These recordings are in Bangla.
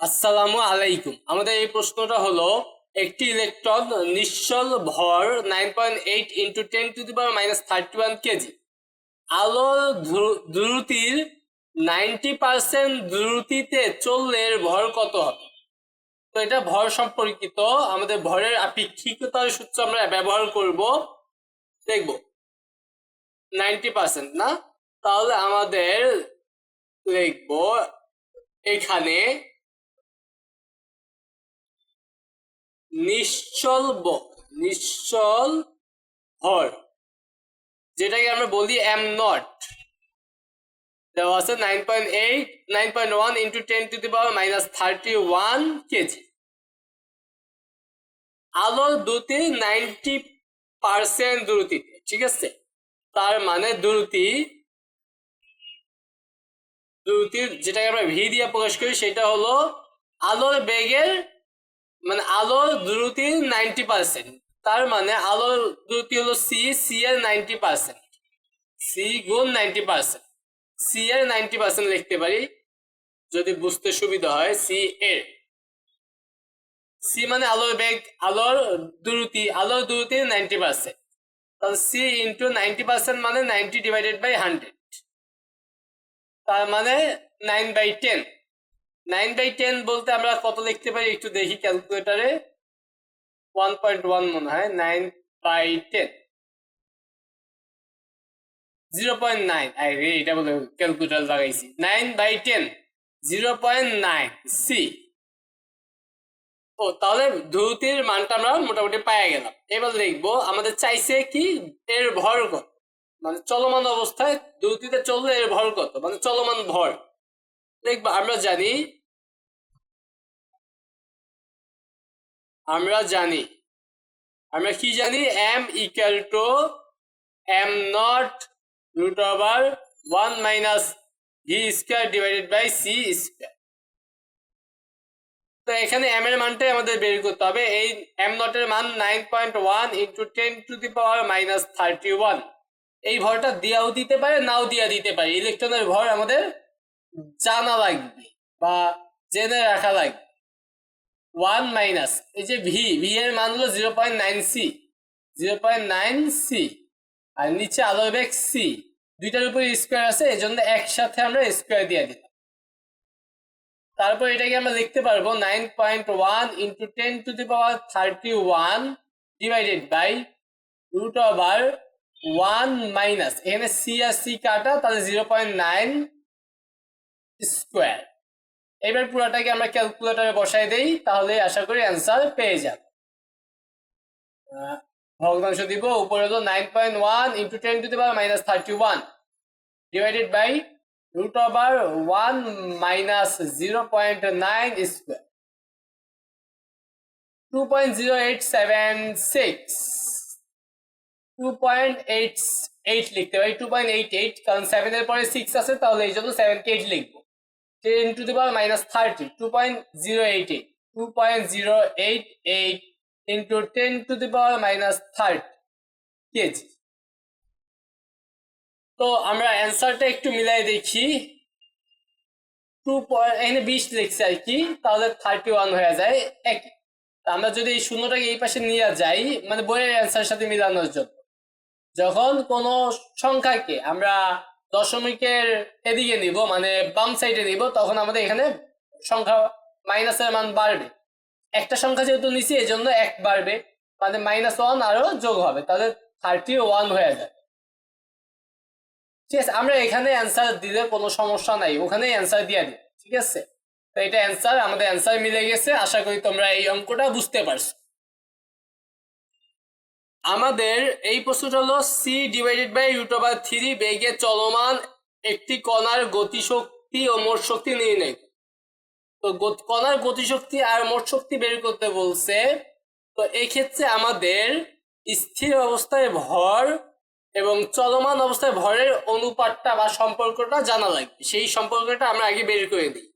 আসসালামু আলাইকুম। আমাদের এই প্রশ্নটা হলো, একটি ইলেকট্রন নিশ্চল ভর nine point eight into ten to the power minus thirty one kg আলোর দ্রুতির নাইনটি পার্সেন্ট দ্রুতিতে চললে ভর কত হবে? তো এটা ভর সম্পর্কিত আমাদের ভরের আপেক্ষিকতার সূত্র আমরা ব্যবহার করব। দেখব। নাইনটি পার্সেন্ট না? তাহলে আমাদের লিখব এখানে নিশ্চল নিশ্চল ভর যেটাকে আমরা বলি এম নট। দেওয়া আছে nine point eight, nine point one into ten to the power minus thirty one kg. আলোর দ্রুতি নাইনটি পার্সেন্ট দ্রুতিতে ঠিক আছে? তার মানে দ্রুতি দ্রুতির যেটাকে আমরা ভি দিয়ে প্রকাশ করি, সেটা হলো আলোর বেগের মানে আলোর দ্রুতি নাইনটি পার্সেন্ট তার মানে আলোর দ্রুতি হলো সি সি এর নাইনটি পার্সেন্ট সি গুণ নাইনটি পার্সেন্ট সি এর নাইনটি পার্সেন্ট লিখতে পারি, যদি বুঝতে সুবিধা হয় সি এর। সি মানে আলোর বেগ, আলোর দ্রুতি আলোর দ্রুতি নাইনটি পার্সেন্ট তাহলে সি ইন্টু নাইনটি পার্সেন্ট মানে নাইনটি ডিভাইডেড বাই হান্ড্রেড তার মানে nine by ten nine by ten বলতে আমরা কত লিখতে পারি? একটু দেখি ক্যালকুলেটারে ওয়ান পয়েন্ট ওয়ান মনে হয় nine by ten zero point nine এটা বলে ক্যালকুলেটার লাগাইছি। Nine by ten zero point nine C ও, তাহলে ধ্রুতির মানটা আমরা মোটামুটি পাইয়া গেলাম। এবার লিখব আমাদের চাইছে কি? এর ভর কত? মানে চলমান অবস্থায় দ্রুতিতে চললে এর ভর কত? মানে চলমান ভর। দেখব, আমরা জানি আমরা জানি। আমরা কি জানি? M equal to M nought root over one minus V square divided by C square তো এখানে এম এর মানটাই আমাদের বের করতে হবে। এই এম নটের মান nine point one into ten to the power minus thirty one এই ভরটা দিয়াও দিতে পারে, নাও দিয়া দিতে পারে। ইলেকট্রনের ভর আমাদের জানা লাগবে বা জেনে রাখা লাগবে। ওয়ান মাইনাস, এই যে ভি ভি এর মান হলো zero point nine C, zero point nine C, আর নিচে আলো বেগ সি, দুইটার উপরে স্কোয়ার আছে এই জন্য একসাথে আমরা স্কোয়ার দিয়ে দিলাম। তারপর এটাকে আমরা লিখতে পারব nine point one into ten to the power thirty one divided by root over one minus, এখানে সি আর সি কাটা, তাহলে জিরো পয়েন্ট নাইন স্কোয়ার। এবার পুরোটাকে আমরা ক্যালকুলেটরে বসাই দেই, তাহলে আশা করি অ্যান্সার পেয়ে যাব। ভগ্নাংশ দিব, উপরে হলো nine point one into ten to the power minus thirty one divided by root over one minus zero point nine square two point zero eight seven six two point eight eight লিখতে পারি টু পয়েন্ট এইট এইট কারণ সেভেন এর পরে সিক্স আছে, তাহলে এই জন্য সেভেন কে এইট লিখব। Ten to the power minus thirty two point zero eight eight two point zero eight eight into ten to the power minus thirty kg তো আমরা অ্যান্সারটা একটু মিলাই দেখি। টু এখানে বিশ লিখছে আর কি, তাহলে থার্টি ওয়ান হয়ে যায়। এক, আমরা যদি এই শূন্যটাকে এই পাশে নিয়ে যাই মানে বইয়ের অ্যান্সারের সাথে মিলানোর জন্য। যখন কোনো সংখ্যাকে আমরা দশমিকের এদিকে নিব মানে বাম সাইডে নিব, তখন আমাদের এখানে সংখ্যা মাইনাসের মান বাড়বে। একটা সংখ্যা যেহেতু নিছি এই জন্য এক বাড়বে। মানে মাইনাস ওয়ান আরও যোগ হবে, তাহলে থার্টি ওয়ান হয়ে যায়। ঠিক আছে, আমরা এখানে অ্যান্সার দিলে কোনো সমস্যা নাই ওখানে অ্যান্সার দিয়ে দিই, ঠিক আছে? তো এটা অ্যান্সার আমাদের অ্যান্সার মিলে গেছে, আশা করি তোমরা এই অঙ্কটা বুঝতে পারছ। আমাদের এই প্রশ্নটা হলো C divided by root over three বেগে চলমান একটি কণার গতিশক্তি ও মোট শক্তি নির্ণয়। তো কণার গতিশক্তি আর মোট শক্তি বের করতে বলছে, তো এই ক্ষেত্রে আমাদের স্থির অবস্থায় ভর এবং চলমান অবস্থায় ভরের অনুপাতটা বা সম্পর্কটা জানা লাগবে। সেই সম্পর্কটা আমরা আগে বের করে দিই।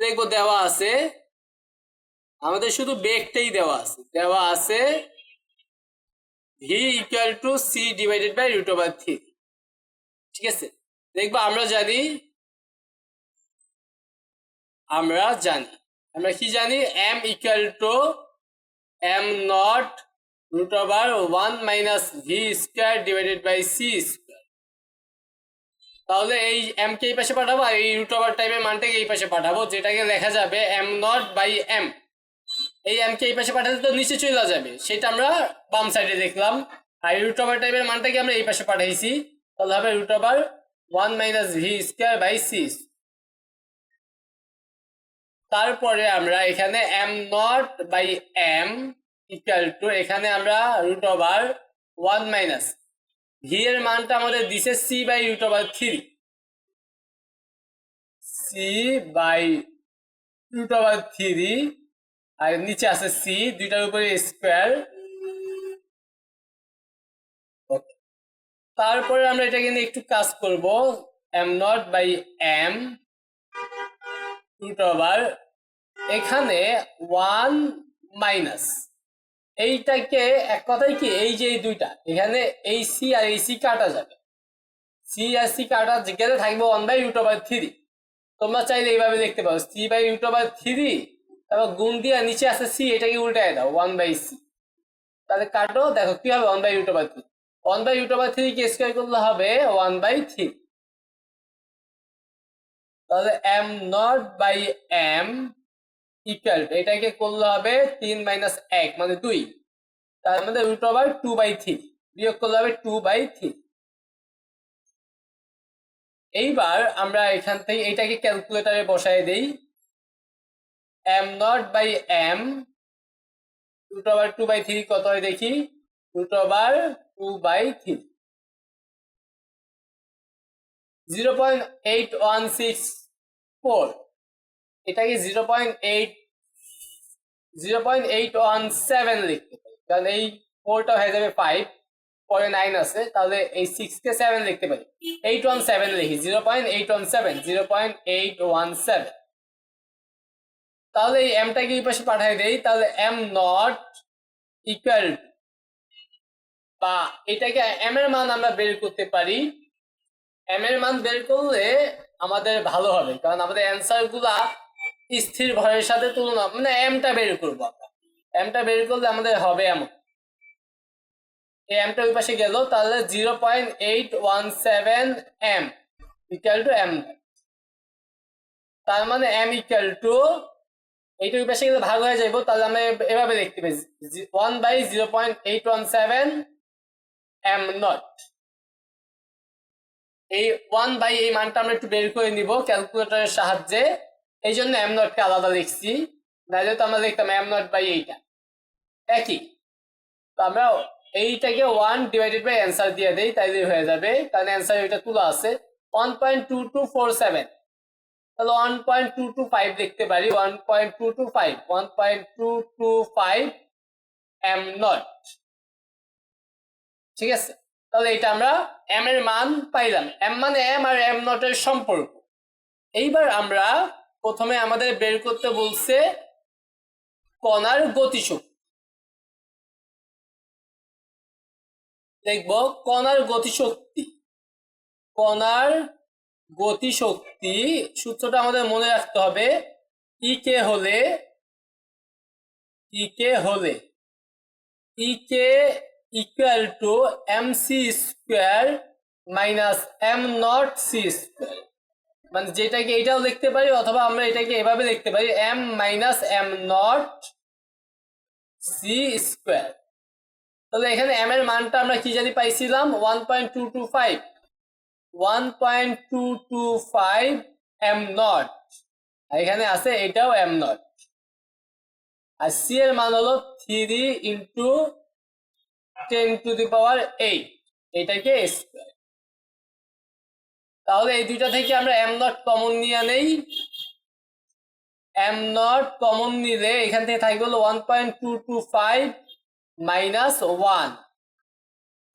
দেখব দেওয়া আছে, আমাদের শুধু বেগটাই দেওয়া আছে। দেওয়া আছে V equal to C divided by root over three ঠিক আছে? দেখব আমরা জানি আমরা জানি। আমরা কি জানি? M equal to M nought root over one minus V square divided by C square তাহলে এই এম কে এই পাশে পাঠাবো? আর এই রুট ওভার টাইপের মানটাকে এই পাশে পাঠাবো, যেটাকে লেখা যাবে এম নট বাই এম এই এম কে এই পাশে পাঠাতে তো নিচে চলে যাবে। সেটা আমরা বাম সাইডে দেখলাম। আর রুট ওভার টাইপের মানটাকে আমরা এই পাশে পাঠাইছি? তাহলে হবে root over one minus V square by C তারপরে আমরা এখানে M nought by M equal to এখানে আমরা root over one minus V এর মানটা আমাদের দিছে C by root over three C by root over three আর নিচে আছে সি দুইটার উপরে স্কোয়ার তারপরে আমরা এটাকে নিয়ে একটু কাজ করব M nought by M root over এখানে ওয়ান মাইনাস এইটাকে এক কথায় কি, এই যে এই দুইটা, এখানে এই সি আর এই সি কাটা যাবে। সি আর সি কাটা গেলে থাকবে one by root over three তোমরা চাইলে এইভাবে দেখতে পারো C by root over three তারপর গুণ দিয়ে নিচে আছে সি এটাকে উল্টায় দাও ওয়ান বাই সি তাহলে কাটো, দেখো কি হবে one by root over three one by root three K square করলে হবে ওয়ান বাই থ্রি তাহলে M nought by M equal to এটাকে করলে হবে তিন মাইনাস এক মানে দুই। তার মধ্যে root over two by three বিয়োগ করলে হবে টু বাই থ্রি এইবার আমরা এখান থেকে, এটাকে ক্যালকুলেটারে বসায় দেই। M nought by M root over two by three কত হয় দেখি? Root over two by three zero point eight one six four এটাকে zero point eight zero point eight one seven লিখতে পারি। কারণ এই ফোরটা হয়ে যাবে ফাইভ পরে নাইন আছে, তাহলে এই সিক্স কে সেভেন লিখতে পারি। এইট ওয়ান সেভেন লিখি zero point eight one seven zero point eight one seven তাহলে এই এমটাকে এই পাশে পাঠিয়ে দেই, তাহলে এম নট ইকুয়াল বা এটাকে এম এর মান আমরা বের করতে পারি। এম এর মান বের করলে আমাদের ভালো হবে, কারণ আমাদের অ্যান্সারগুলা স্থির ভরের সাথে তুলনা মানে এমটা বের করব আমরা। এমটা বের করলে আমাদের হবে এমন। এই এমটা ওই পাশে গেল, তাহলে zero point eight one seven M equal to M তার মানে এম ইকুয়াল টু এইটা ওই পাশে গেলে ভাগ হয়ে যাব তাহলে আমরা এভাবে দেখতে পাই one by zero point eight one seven M nought এই ওয়ান বাই এই মানটা আমরা একটু বের করে নিব ক্যালকুলেটরের সাহায্যে, এই জন্য এম নটকে আলাদা লিখছি। নাহলে তো আমরা লিখতাম এম নট বাই এইটা। একই। তো আমরা এইটাকে ওয়ান ডিভাইডেড বাই অ্যান্সার দিয়ে দেই তাইলে হয়ে যাবে। কারণ অ্যান্সার এটা তুলা আছে। One point two two four seven তাহলে one point two two five লিখতে পারি one point two two five one point two two five M nought ঠিক আছে? তাহলে এটা আমরা এম এর মান পাইলাম। এম মানে এম আর এম নটের সম্পর্ক। এইবার আমরা প্রথমে আমাদের বের করতে বলছে কণার গতিশক্তি। দেখব কণার গতিশক্তি। কণার গতিশক্তি সূত্রটা আমাদের মনে রাখতে হবে। ই কে হলে ই কে হলে E K equal to M C square minus M nought C square মানে যেটাকে এটাও লিখতে পারি অথবা আমরা এটাকে এভাবে লিখতে পারি M minus M nought C square তাহলে এখানে এম এর মানটা আমরা কি জানি পাইছিলাম? One point two two five one point two two five M nought এখানে আছে এটাও এম নট আর সি এর মান হলো three into ten to the power eight এটাকে স্কোয়ার তাহলে এই দুইটা থেকে আমরা এম নট কমন নিয়ে নেই। এম নট কমন নিলে এখান থেকে থাকবে হলো one point two two five minus one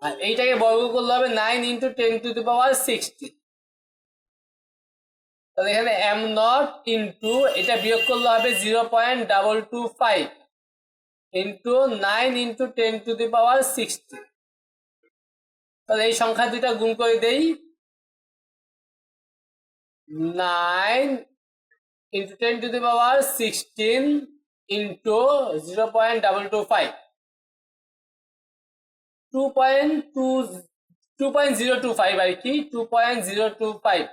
আর এইটাকে বর্গ করলে হবে nine into ten to the power sixty তাহলে এখানে এম নট ইন্টু এটা বিয়োগ করলে হবে zero point double two five into nine into ten to the power sixty তাহলে এই সংখ্যা দুইটা গুণ করে দেই nine into ten to the power sixteen into zero point double two five two point two two two five কি two two five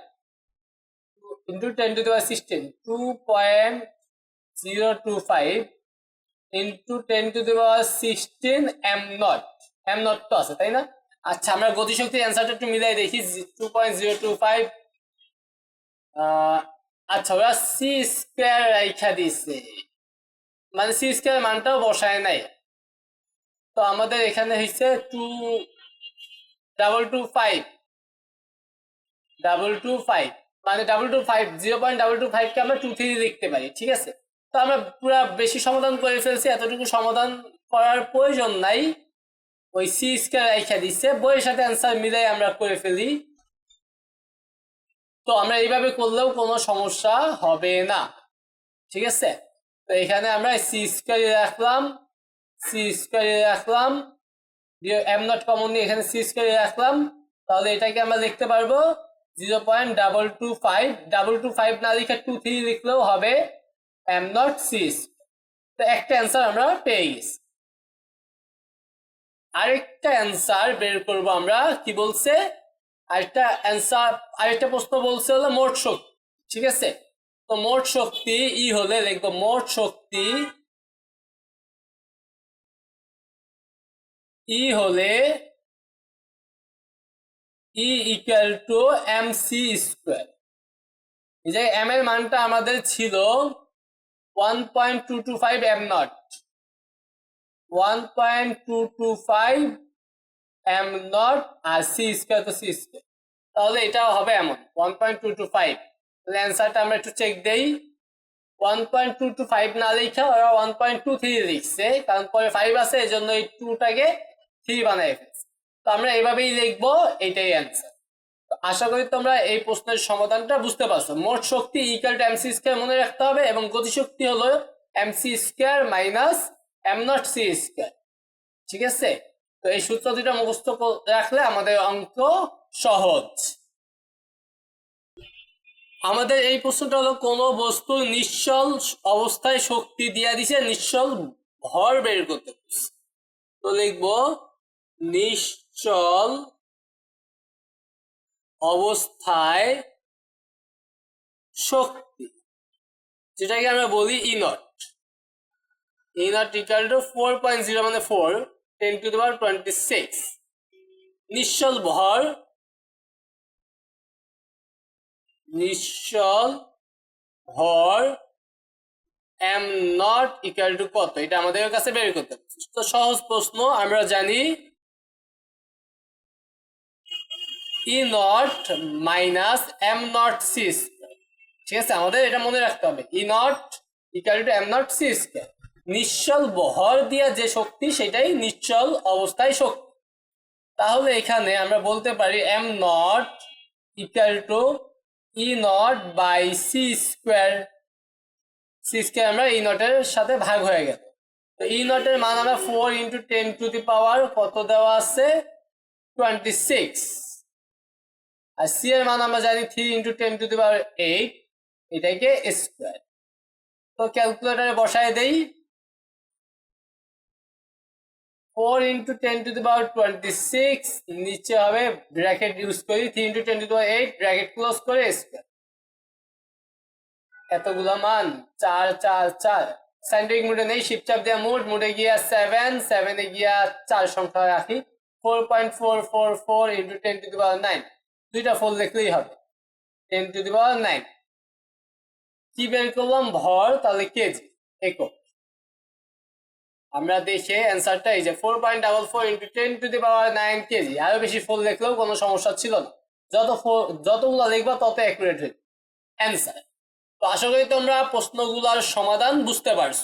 ten two two two five ten two M naught M আছে, তাই না? আচ্ছা আমরা গতিশক্তির অ্যান্সারটা একটু মিলাই দেখি two point zero two five আচ্ছা ওরা সি স্কোয়ার দিছে। মানে সি স্কোয়ার মানটাও বসায় নাই। তো আমাদের এখানে হয়েছে two double two five double two five মানে double two five zero point double two ফাইভকে আমরা টু থ্রি লিখতে পারি, ঠিক আছে? তো আমরা পুরো বেশি সমাধান করে ফেলছি, এতটুকু সমাধান করার প্রয়োজন নাই। ওই সি স্কোয়ার রাইখা দিচ্ছে বইয়ের সাথে অ্যান্সার মিলাই আমরা করে ফেলি। তো আমরা এইভাবে করলেও কোনো সমস্যা হবে না, ঠিক আছে? তো এখানে আমরা সি স্কোয়ারে রাখলাম। সি স্কোয়ারে রাখলাম দিয়ে এম নট কমন নিয়ে এখানে সি স্কোয়ারে রাখলাম তাহলে এটাকে আমরা লিখতে পারব zero point double two five double two five না লিখে টু থ্রি লিখলেও হবে এম নট সি তো একটা অ্যান্সার আমরা পেয়ে গেছি। আরেকটা অ্যান্সার বের করব আমরা। কি বলছে? আরেকটা অ্যান্সার আরেকটা প্রশ্ন বলছে হলো মোট শক্তি। ঠিক আছে? তো মোট শক্তি ই হলে লিখব, মোট শক্তি ই হলে E equal to M C square এই যে এম এর মানটা আমাদের ছিল one point two two five M naught one point two two five M naught আর সি স্কোয়ার তো সি স্কোয়ার তাহলে এটাও হবে এমন one point two two five তাহলে অ্যান্সারটা আমরা একটু চেক দেই। One point two two five না লিখে ওরা ওয়ান পয়েন্ট টু থ্রি লিখছে, কারণ পরে ফাইভ আছে এই জন্য এই টুটাকে থ্রি বানাই ফেলছে তো আমরা এইভাবেই লিখব, এটাই অ্যান্সার আশা করি তোমরা এই প্রশ্নের সমাধানটা বুঝতে পারছ। মোট শক্তি equal to M C square মনে রাখতে হবে এবং গতিশক্তি হলো M C square minus M naught C square ঠিক আছে? তো এই সূত্র দুটা মুখস্থ রাখলে আমাদের অঙ্ক সহজ। আমাদের এই প্রশ্নটা হলো, কোন বস্তু নিশ্চল অবস্থায় শক্তি দিয়া দিছে নিশ্চল ভর বের করতে তো লিখব নিশ্চল অবস্থায় শক্তি, যেটাকে আমরা বলি E naught E naught equal to four point zero মানে ফোর টেন টু দেওয়ার টোয়েন্টি সিক্স নিশ্চল ভর নিশ্চল ভর এম নট ইকাল টু কত? এটা আমাদের কাছে বের করতে সহজ প্রশ্ন, আমরা জানি E naught minus M naught C ঠিক আছে? আমাদের এটা মনে রাখতে হবে। E naught equal to M naught C square নিশ্চল বহর দিয়া যে শক্তি, সেটাই নিশ্চল অবস্থায় শক্তি। তাহলে এখানে আমরা বলতে পারি M naught equal to E naught by C square C square আমরা ই নটের সাথে ভাগ হয়ে গেল। তো ই নটের মান আমরা four into ten to the power কত দেওয়া আছে? টোয়েন্টি সিক্স আর সি এর মান আমরা জানি three into ten to the power eight এটাকে স্কোয়ার তো ক্যালকুলেটারে বসায় দেই four into ten to the power twenty six নিচে হবে ব্র্যাকেট ইউজ করি three into ten to the power eight bracket close করে স্কোয়ার এতগুলো মান, চার চার চার। সাইন্টিফিক মুডে নেই শিপচাপ দেওয়া মুড মুডে গিয়া সেভেন সেভেনে গিয়া চার সংখ্যা রাখি। Four point four four four into ten to the power nine দুইটা ফোর লিখলেই হবে। Ten to the power nine কি বের করলাম? ভর, তাহলে কেজি একক। আমরা দেখে অ্যান্সারটা এই যে four point double four into ten to the power nine KG আরও বেশি ফোর লিখলেও কোনো সমস্যা ছিল না। যত ফোর যতগুলো লিখবা, তত অ্যাকুরেট হইবে। অ্যান্সার। তো আশা করি তোমরা প্রশ্নগুলোর সমাধান বুঝতে পারছ।